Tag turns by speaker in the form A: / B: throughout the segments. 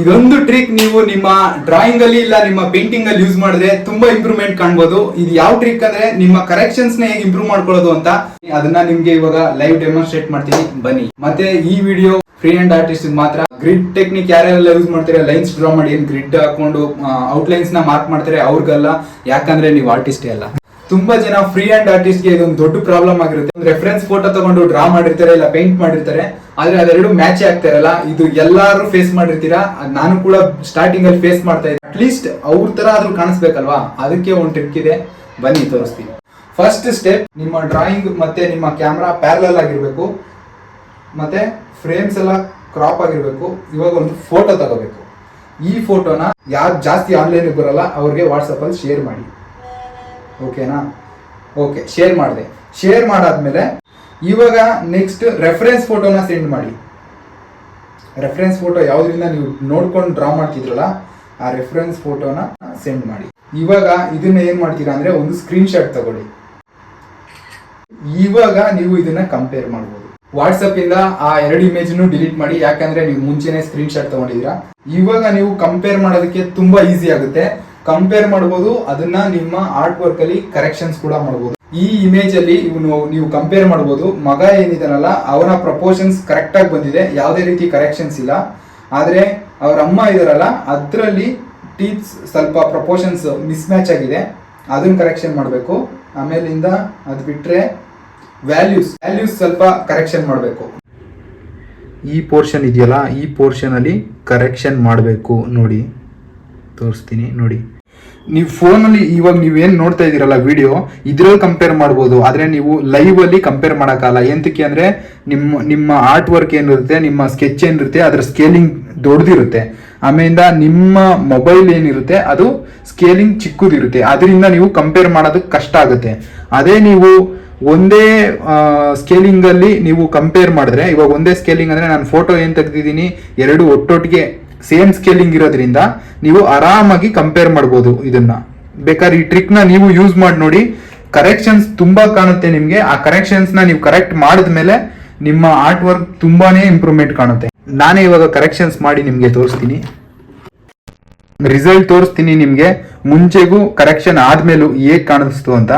A: ಇದೊಂದು ಟ್ರಿಕ್ ನೀವು ನಿಮ್ಮ ಡ್ರಾಯಿಂಗ್ ಅಲ್ಲಿ ಇಲ್ಲ ನಿಮ್ಮ ಪೇಂಟಿಂಗ್ ಅಲ್ಲಿ ಯೂಸ್ ಮಾಡಿದ್ರೆ ತುಂಬಾ ಇಂಪ್ರೂವ್ಮೆಂಟ್ ಕಾಣ್ಬೋದು. ಇದು ಯಾವ ಟ್ರಿಕ್ ಅಂದ್ರೆ ನಿಮ್ಮ ಕರೆಕ್ಷನ್ಸ್ನ ಹೇಗೆ ಇಂಪ್ರೂವ್ ಮಾಡ್ಕೊಳ್ಳೋದು ಅಂತ ಅದನ್ನ ನಿಮ್ಗೆ ಇವಾಗ ಲೈವ್ ಡೆಮಾನ್ಸ್ಟ್ರೇಟ್ ಮಾಡ್ತೀನಿ. ಬನ್ನಿ. ಮತ್ತೆ ಈ ವಿಡಿಯೋ ಫ್ರೀ ಅಂಡ್ ಆರ್ಟಿಸ್ಟ್ ಮಾತ್ರ ಗ್ರಿಡ್ ಟೆಕ್ನಿಕ್ ಯಾರೆಲ್ಲ ಯೂಸ್ ಮಾಡ್ತಾರೆ ಲೈನ್ಸ್ ಡ್ರಾ ಮಾಡಿ ಗ್ರಿಡ್ ಹಾಕೊಂಡು ಔಟ್ಲೈನ್ಸ್ನ ಮಾರ್ಕ್ ಮಾಡ್ತಾರೆ, ಅವ್ರಿಗಲ್ಲ. ಯಾಕಂದ್ರೆ ನೀವು ಆರ್ಟಿಸ್ಟೇ ಅಲ್ಲ. ತುಂಬಾ ಜನ ಫ್ರೀ ಅಂಡ್ ಆರ್ಟಿಸ್ಟ್ಗೆ ಇದೊಂದು ದೊಡ್ಡ ಪ್ರಾಬ್ಲಮ್ ಆಗಿರುತ್ತೆ. ರೆಫರೆನ್ಸ್ ಫೋಟೋ ತಗೊಂಡು ಡ್ರಾ ಮಾಡಿರ್ತಾರೆ, ಇಲ್ಲ ಪೇಂಟ್ ಮಾಡಿರ್ತಾರೆ. ಆದ್ರೆ ಅದೆರಡು ಮ್ಯಾಚ್ ಆಗ್ತಾ ಇದು ಎಲ್ಲಾರು ಫೇಸ್ ಮಾಡಿರ್ತೀರಾ? ನಾನು ಕೂಡ ಸ್ಟಾರ್ಟಿಂಗ್ ಅಲ್ಲಿ ಫೇಸ್ ಮಾಡ್ತಾ ಇದ್ದೆ. ಅಟ್ಲೀಸ್ಟ್ ಅವ್ರ ತರ ಆದ್ರೂ ಕಾಣಿಸ್ಬೇಕಲ್ವಾ? ಅದಕ್ಕೆ ಒಂದು ಟ್ರಿಕ್ ಇದೆ. ಬನ್ನಿ, ತೋರಿಸ್ತೀನಿ. ಫಸ್ಟ್ ಸ್ಟೆಪ್ ನಿಮ್ಮ ಡ್ರಾಯಿಂಗ್ ಮತ್ತೆ ನಿಮ್ಮ ಕ್ಯಾಮ್ರಾ ಪ್ಯಾರಲಲ್ ಆಗಿರ್ಬೇಕು. ಮತ್ತೆ ಫ್ರೇಮ್ಸ್ ಎಲ್ಲ ಕ್ರಾಪ್ ಆಗಿರ್ಬೇಕು. ಇವಾಗ ಒಂದು ಫೋಟೋ ತಗೋಬೇಕು. ಈ ಫೋಟೋನ ಯಾರು ಜಾಸ್ತಿ ಆನ್ಲೈನ್ ಬರಲ್ಲ, ಅವ್ರಿಗೆ ವಾಟ್ಸಪ್ ಅಲ್ಲಿ ಶೇರ್ ಮಾಡಿ. ಓಕೆನಾ ಓಕೆ ಶೇರ್ ಮಾಡಿದೆ. ಶೇರ್ ಮಾಡಾದ್ಮೇಲೆ ಇವಾಗ ನೆಕ್ಸ್ಟ್ ರೆಫರೆನ್ಸ್ ಫೋಟೋನ ಸೆಂಡ್ ಮಾಡಿ. ರೆಫರೆನ್ಸ್ ಫೋಟೋ ಯಾವುದರಿಂದ ನೀವು ನೋಡ್ಕೊಂಡು ಡ್ರಾ ಮಾಡ್ತಿದ್ರಲ್ಲ, ಆ ರೆಫರೆನ್ಸ್ ಫೋಟೋನ ಸೆಂಡ್ ಮಾಡಿ. ಇವಾಗ ಇದನ್ನ ಏನ್ ಮಾಡ್ತೀರಾ ಅಂದ್ರೆ ಒಂದು ಸ್ಕ್ರೀನ್ ಶಾಟ್ ತಗೊಳ್ಳಿ. ಇವಾಗ ನೀವು ಇದನ್ನ ಕಂಪೇರ್ ಮಾಡ್ಬೋದು. ವಾಟ್ಸಪ್ ಇಂದ ಆ ಎರಡು ಇಮೇಜ್ ಡಿಲೀಟ್ ಮಾಡಿ, ಯಾಕಂದ್ರೆ ನೀವು ಮುಂಚೆನೆ ಸ್ಕ್ರೀನ್ಶಾಟ್ ತಗೊಂಡಿದ್ದೀರಾ. ಇವಾಗ ನೀವು ಕಂಪೇರ್ ಮಾಡೋದಕ್ಕೆ ತುಂಬಾ ಈಸಿ ಆಗುತ್ತೆ. ಕಂಪೇರ್ ಮಾಡ್ಬೋದು, ಅದನ್ನ ನಿಮ್ಮ ಆರ್ಟ್ ವರ್ಕ್ ಅಲ್ಲಿ ಕರೆಕ್ಷನ್ಸ್ ಕೂಡ ಮಾಡ್ಬೋದು. ಈ ಇಮೇಜ್ ಅಲ್ಲಿ ಇವನು ನೀವು ಕಂಪೇರ್ ಮಾಡ್ಬೋದು. ಮಗ ಏನಿದಾನಲ್ಲ, ಅವನ ಪ್ರಪೋರ್ಷನ್ಸ್ ಕರೆಕ್ಟ್ ಆಗಿ ಬಂದಿದೆ. ಯಾವುದೇ ರೀತಿ ಕರೆಕ್ಷನ್ಸ್ ಇಲ್ಲ. ಆದ್ರೆ ಅವ್ರ ಅಮ್ಮ ಇದಾರಲ್ಲ, ಅದರಲ್ಲಿ ಟೀತ್ಸ್ ಸ್ವಲ್ಪ ಪ್ರಪೋರ್ಷನ್ಸ್ ಮಿಸ್ ಮ್ಯಾಚ್ ಆಗಿದೆ. ಅದನ್ನ ಕರೆಕ್ಷನ್ ಮಾಡಬೇಕು. ಆಮೇಲಿಂದ ಅದು ಬಿಟ್ರೆ ವ್ಯಾಲ್ಯೂಸ್ ವ್ಯಾಲ್ಯೂಸ್ ಸ್ವಲ್ಪ ಕರೆಕ್ಷನ್ ಮಾಡಬೇಕು. ಈ ಪೋರ್ಷನ್ ಇದೆಯಲ್ಲ, ಈ ಪೋರ್ಷನ್ ಅಲ್ಲಿ ಕರೆಕ್ಷನ್ ಮಾಡಬೇಕು. ನೋಡಿ, ತೋರಿಸ್ತೀನಿ, ನೋಡಿ. ನೀವು ಫೋನಲ್ಲಿ ಇವಾಗ ಏನು ನೋಡ್ತಾ ಇದ್ದೀರಲ್ಲ ವಿಡಿಯೋ ಇದ್ರಲ್ಲಿ ಕಂಪೇರ್ ಮಾಡ್ಬೋದು. ಆದರೆ ನೀವು ಲೈವಲ್ಲಿ ಕಂಪೇರ್ ಮಾಡೋಕ್ಕಲ್ಲ ಎಂತಕ್ಕೆ ಅಂದರೆ ನಿಮ್ಮ ನಿಮ್ಮ ಆರ್ಟ್ ವರ್ಕ್ ಏನಿರುತ್ತೆ, ನಿಮ್ಮ ಸ್ಕೆಚ್ ಏನಿರುತ್ತೆ, ಅದರ ಸ್ಕೇಲಿಂಗ್ ದೊಡ್ಡದಿರುತ್ತೆ ಆಮೇಲಿಂದ ನಿಮ್ಮ ಮೊಬೈಲ್ ಏನಿರುತ್ತೆ, ಅದು ಸ್ಕೇಲಿಂಗ್ ಚಿಕ್ಕದಿರುತ್ತೆ. ಅದರಿಂದ ನೀವು ಕಂಪೇರ್ ಮಾಡೋದಕ್ಕೆ ಕಷ್ಟ ಆಗುತ್ತೆ. ಅದೇ ನೀವು ಒಂದೇ ಸ್ಕೇಲಿಂಗಲ್ಲಿ ನೀವು ಕಂಪೇರ್ ಮಾಡಿದ್ರೆ, ಇವಾಗ ಒಂದೇ ಸ್ಕೇಲಿಂಗ್ ಅಂದರೆ ನಾನು ಫೋಟೋ ಏನು ತೆಗ್ದಿದ್ದೀನಿ, ಎರಡು ಒಟ್ಟೊಟ್ಟಿಗೆ ಸೇಮ್ ಸ್ಕೇಲಿಂಗ್ ಇರೋದ್ರಿಂದ ನೀವು ಆರಾಮಾಗಿ ಕಂಪೇರ್ ಮಾಡ್ಬೋದು ಇದನ್ನ. ಬೇಕಾದ್ರೆ ಈ ಟ್ರಿಕ್ನ ನೀವು ಯೂಸ್ ಮಾಡಿ ನೋಡಿ. ಕರೆಕ್ಷನ್ಸ್ ತುಂಬಾ ಕಾಣುತ್ತೆ ನಿಮ್ಗೆ. ಆ ಕರೆಕ್ಷನ್ಸ್ನ ನೀವು ಕರೆಕ್ಟ್ ಮಾಡಿದ್ಮೇಲೆ ನಿಮ್ಮ ಆರ್ಟ್ ವರ್ಕ್ ತುಂಬಾನೇ ಇಂಪ್ರೂವ್ಮೆಂಟ್ ಕಾಣುತ್ತೆ. ನಾನೇ ಇವಾಗ ಕರೆಕ್ಷನ್ಸ್ ಮಾಡಿ ನಿಮ್ಗೆ ತೋರಿಸ್ತೀನಿ. ರಿಸಲ್ಟ್ ತೋರಿಸ್ತೀನಿ ನಿಮ್ಗೆ. ಮುಂಚೆಗೂ ಕರೆಕ್ಷನ್ ಆದ್ಮೇಲೂ ಹೇಗ್ ಕಾಣಿಸ್ತು ಅಂತ.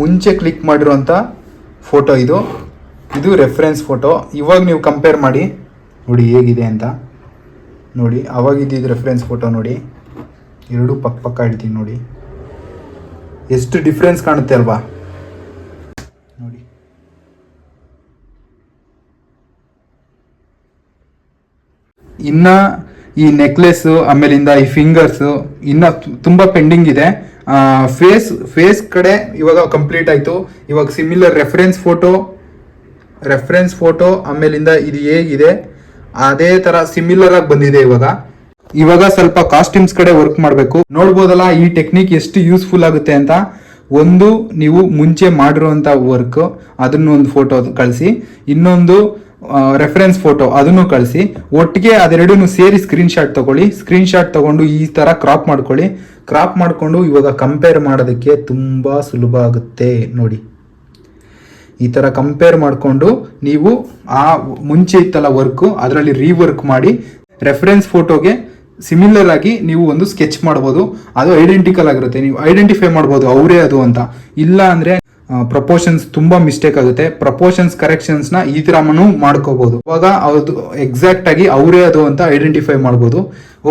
A: ಮುಂಚೆ ಕ್ಲಿಕ್ ಮಾಡಿರುವಂಥ ಫೋಟೋ ಇದು. ಇದು ರೆಫರೆನ್ಸ್ ಫೋಟೋ ಇವಾಗ ನೀವು ಕಂಪೇರ್ ಮಾಡಿ. ನೋಡಿ ಹೇಗಿದೆ ಅಂತ. ನೋಡಿ, ಅವಾಗ ಇದ್ದಿದ್ದು ರೆಫರೆನ್ಸ್ ಫೋಟೋ ನೋಡಿ. ಎರಡು ಪಕ್ಕ ಪಕ್ಕ ಇಡ್ತೀನಿ ನೋಡಿ. ಎಷ್ಟು ಡಿಫ್ರೆನ್ಸ್ ಕಾಣುತ್ತೆ ಅಲ್ವಾ? ನೋಡಿ. ಇನ್ನ ಈ ನೆಕ್ಲೆಸ್ಸು ಆಮೇಲಿಂದ ಈ ಫಿಂಗರ್ಸು ಇನ್ನ ತುಂಬಾ ಪೆಂಡಿಂಗ್ ಇದೆ. ಫೇಸ್ ಫೇಸ್ ಕಡೆ ಇವಾಗ ಕಂಪ್ಲೀಟ್ ಆಯ್ತು. ಇವಾಗ similar reference photo reference photo ಆಮೇಲಿಂದ ಇದು ಹೇಗಿದೆ ಅದೇ ತರ ಸಿಮಿಲರ್ ಆಗಿ ಬಂದಿದೆ ಇವಾಗ. ಇವಾಗ ಸ್ವಲ್ಪ ಕಾಸ್ಟ್ಯೂಮ್ಸ್ ಕಡೆ ವರ್ಕ್ ಮಾಡಬೇಕು. ನೋಡ್ಬೋದಲ್ಲ, ಈ ಟೆಕ್ನಿಕ್ ಎಷ್ಟು ಯೂಸ್ಫುಲ್ ಆಗುತ್ತೆ ಅಂತ. ಒಂದು, ನೀವು ಮುಂಚೆ ಮಾಡಿರುವಂಥ ವರ್ಕ್ ಅದನ್ನ ಒಂದು ಫೋಟೋ ಕಳಿಸಿ. ಇನ್ನೊಂದು ರೆಫರೆನ್ಸ್ ಫೋಟೋ ಅದನ್ನು ಕಳಿಸಿ. ಒಟ್ಟಿಗೆ ಅದೆರಡೂ ಸೇರಿ ಸ್ಕ್ರೀನ್ ಶಾಟ್ ತಗೊಳ್ಳಿ. ಸ್ಕ್ರೀನ್ ಶಾಟ್ ತಗೊಂಡು ಈ ತರ ಕ್ರಾಪ್ ಮಾಡ್ಕೊಳ್ಳಿ. ಕ್ರಾಪ್ ಮಾಡ್ಕೊಂಡು ಇವಾಗ ಕಂಪೇರ್ ಮಾಡೋದಕ್ಕೆ ತುಂಬಾ ಸುಲಭ ಆಗುತ್ತೆ ನೋಡಿ. ಈ ತರ ಕಂಪೇರ್ ಮಾಡಿಕೊಂಡು ನೀವು ಆ ಮುಂಚೆ ಇತ್ತಲ್ಲ ವರ್ಕ್ ಅದರಲ್ಲಿ ರೀವರ್ಕ್ ಮಾಡಿ ರೆಫರೆನ್ಸ್ ಫೋಟೋಗೆ ಸಿಮಿಲರ್ ಆಗಿ ನೀವು ಒಂದು ಸ್ಕೆಚ್ ಮಾಡ್ಬೋದು. ಅದು ಐಡೆಂಟಿಕಲ್ ಆಗಿರುತ್ತೆ. ನೀವು ಐಡೆಂಟಿಫೈ ಮಾಡ್ಬೋದು ಅವರೇ ಅದು ಅಂತ. ಇಲ್ಲ ಅಂದ್ರೆ ಪ್ರಪೋರ್ಷನ್ಸ್ ತುಂಬ ಮಿಸ್ಟೇಕ್ ಆಗುತ್ತೆ. ಪ್ರಪೋರ್ಷನ್ಸ್ ಕರೆಕ್ಷನ್ಸ್ನ ಈ ತರ ಮಾಡ್ಕೋಬೋದು. ಇವಾಗ ಅದು ಎಕ್ಸಾಕ್ಟ್ ಆಗಿ ಅವರೇ ಅದು ಅಂತ ಐಡೆಂಟಿಫೈ ಮಾಡ್ಬೋದು.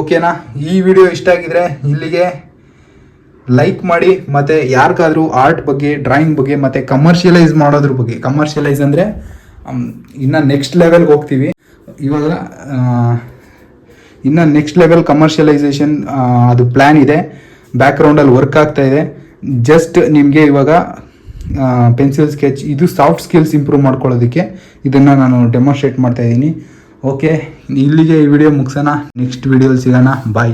A: ಓಕೆನಾ ಈ ವಿಡಿಯೋ ಇಷ್ಟ ಆಗಿದ್ರೆ ಇಲ್ಲಿಗೆ ಲೈಕ್ ಮಾಡಿ, ಮತ್ತೆ ಯಾರಿಗಾದ್ರೂ ಆರ್ಟ್ ಬಗ್ಗೆ ಡ್ರಾಯಿಂಗ್ ಬಗ್ಗೆ, ಮತ್ತೆ ಕಮರ್ಷಿಯಲೈಸ್ ಮಾಡೋದ್ರ ಬಗ್ಗೆ ಕಮರ್ಷಿಯಲೈಸ್ ಅಂದರೆ ಇನ್ನು ನೆಕ್ಸ್ಟ್ ಲೆವೆಲ್ಗೆ ಹೋಗ್ತೀವಿ. ಇವಾಗ ಇನ್ನ ನೆಕ್ಸ್ಟ್ ಲೆವೆಲ್ ಕಮರ್ಷಿಯಲೈಸೇಷನ್ ಅದು ಪ್ಲ್ಯಾನ್ ಇದೆ. ಬ್ಯಾಕ್ಗ್ರೌಂಡಲ್ಲಿ ವರ್ಕ್ ಆಗ್ತಾ ಇದೆ. ಜಸ್ಟ್ ನಿಮಗೆ ಇವಾಗ ಪೆನ್ಸಿಲ್ ಸ್ಕೆಚ್ ಇದು ಸಾಫ್ಟ್ ಸ್ಕಿಲ್ಸ್ ಇಂಪ್ರೂವ್ ಮಾಡ್ಕೊಳ್ಳೋದಕ್ಕೆ ಇದನ್ನು ನಾನು ಡೆಮಾನ್ಸ್ಟ್ರೇಟ್ ಮಾಡ್ತಾ ಇದ್ದೀನಿ. ಓಕೆ ಇಲ್ಲಿಗೆ ಈ ವಿಡಿಯೋ ಮುಗಿಸೋಣ. ನೆಕ್ಸ್ಟ್ ವಿಡಿಯೋಲಿ ಸಿಗೋಣ. ಬಾಯ್